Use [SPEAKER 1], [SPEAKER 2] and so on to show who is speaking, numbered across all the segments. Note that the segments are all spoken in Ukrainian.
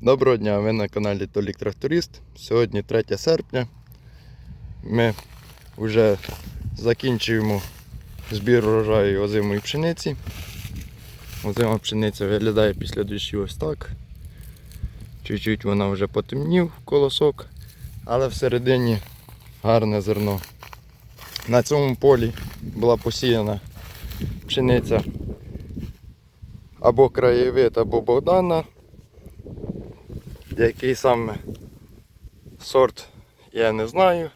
[SPEAKER 1] Доброго дня, ви на каналі Толік Тракторист. Сьогодні 3 серпня. Ми вже закінчуємо збір урожаю озимої пшениці. Озима пшениця виглядає після дощів ось так. Чуть-чуть вона вже потемнів колосок, але всередині гарне зерно. На цьому полі була посіяна пшениця або краєвид, або Богдана. Який саме сорт я не знаю.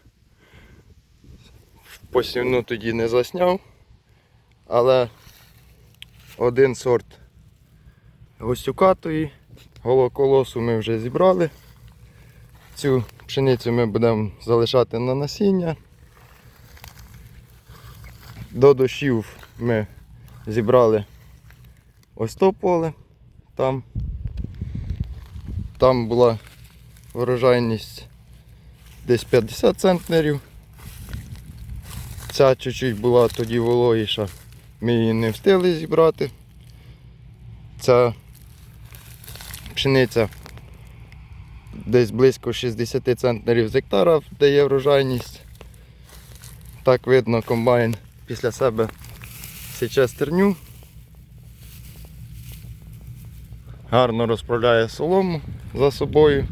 [SPEAKER 1] Посівну тоді не засняв. Але один сорт гостюкатої, голоколосу ми вже зібрали. Цю пшеницю ми будемо залишати на насіння. До дощів ми зібрали ось то поле там. Там була врожайність десь 50 центнерів. Ця чуть-чуть була тоді вологіша, ми її не встигли зібрати. Ця пшениця десь близько 60 центнерів з гектара дає врожайність. Так видно, комбайн після себе січе стерню. Гарно розправляє солому за собою.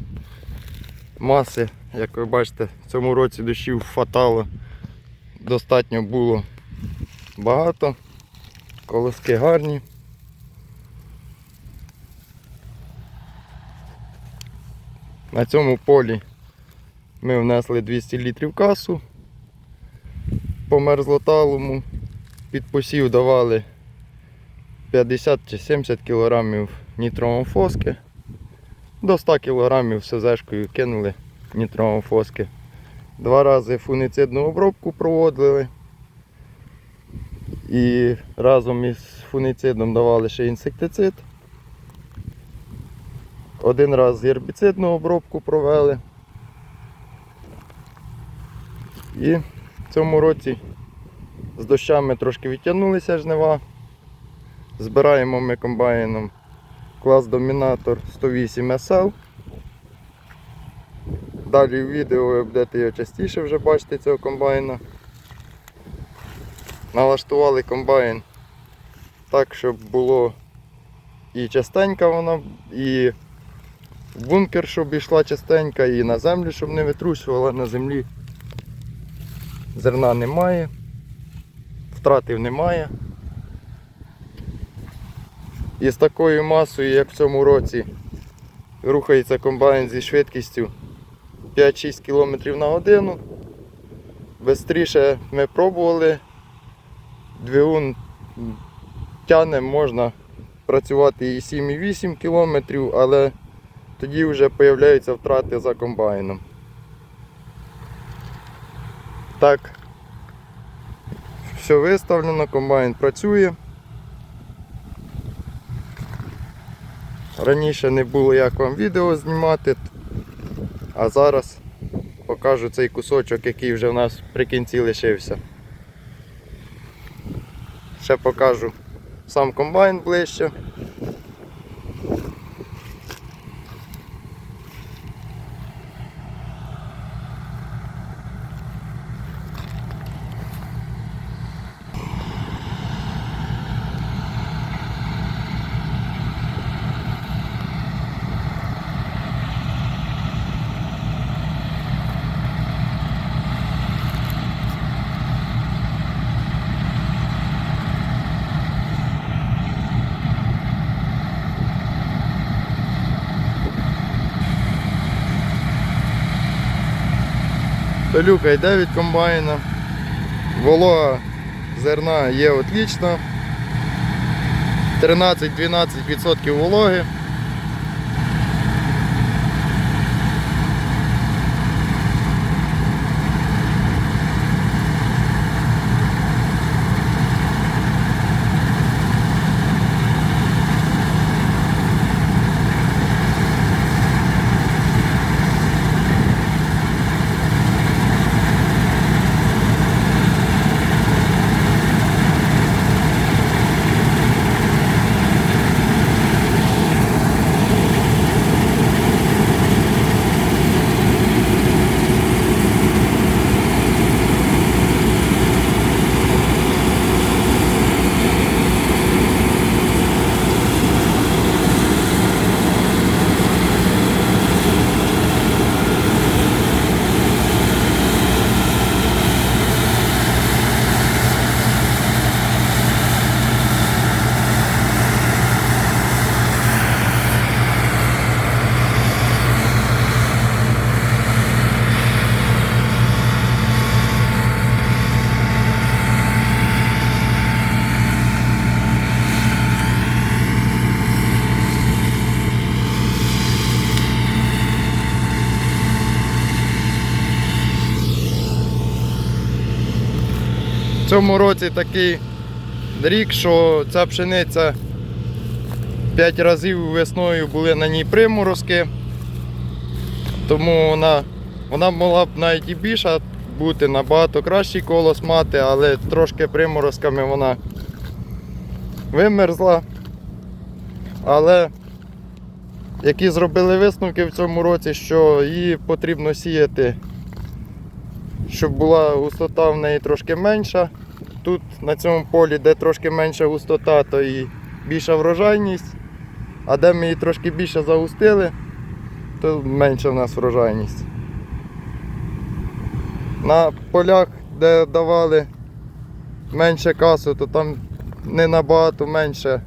[SPEAKER 1] Маси, як ви бачите, в цьому році дощів фатало достатньо було багато. Колоски гарні. На цьому полі ми внесли 200 літрів касу по мерзлоталому. Під посів давали 50 чи 70 кг нітромофоски. До 100 кг СЗшкою кинули нітромофоски. Два рази фунгіцидну обробку проводили. І разом із фунгіцидом давали ще інсектицид. Один раз гербіцидну обробку провели. І в цьому році з дощами трошки відтягнулися жнива. Збираємо ми комбайном клас Домінатор 108 SL. Далі в відео ви будете його частіше вже бачити цього комбайна. Налаштували комбайн так, щоб було і частенька вона, і в бункер, щоб йшла частенька, і на землю, щоб не витрушувала на землі. Зерна немає, втратив немає. І з такою масою, як в цьому році, рухається комбайн зі швидкістю 5-6 км на годину. Бистріше ми пробували. Двигун тяне, можна працювати і 7,8 км, але тоді вже з'являються втрати за комбайном. Так, все виставлено, комбайн працює. Раніше не було як вам відео знімати, а зараз покажу цей кусочок, який вже в нас при кінці лишився. Ще покажу сам комбайн ближче. Пилюка йде від комбайна. Волога зерна є отлічно. 13-12% вологи. В цьому році такий рік, що ця пшениця 5 разів весною були на ній приморозки. Тому вона, вона могла б навіть і більша бути, набагато кращий колос мати, але трошки приморозками вона вимерзла. Але які зробили висновки в цьому році, що її потрібно сіяти, щоб була густота в неї трошки менша. Тут на цьому полі, де трошки менша густота, то і більша врожайність. А де ми її трошки більше загустили, то менша в нас врожайність. На полях, де давали менше касу, то там не набагато менше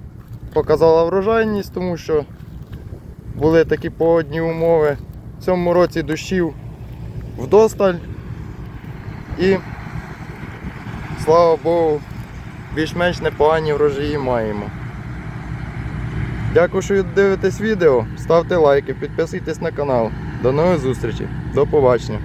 [SPEAKER 1] показала врожайність, тому що були такі погодні умови. В цьому році дощів вдосталь. І слава Богу, більш-менш непогані врожаї маємо. Дякую, що дивитесь відео. Ставте лайки, підписуйтесь на канал. До нових зустрічей. До побачення.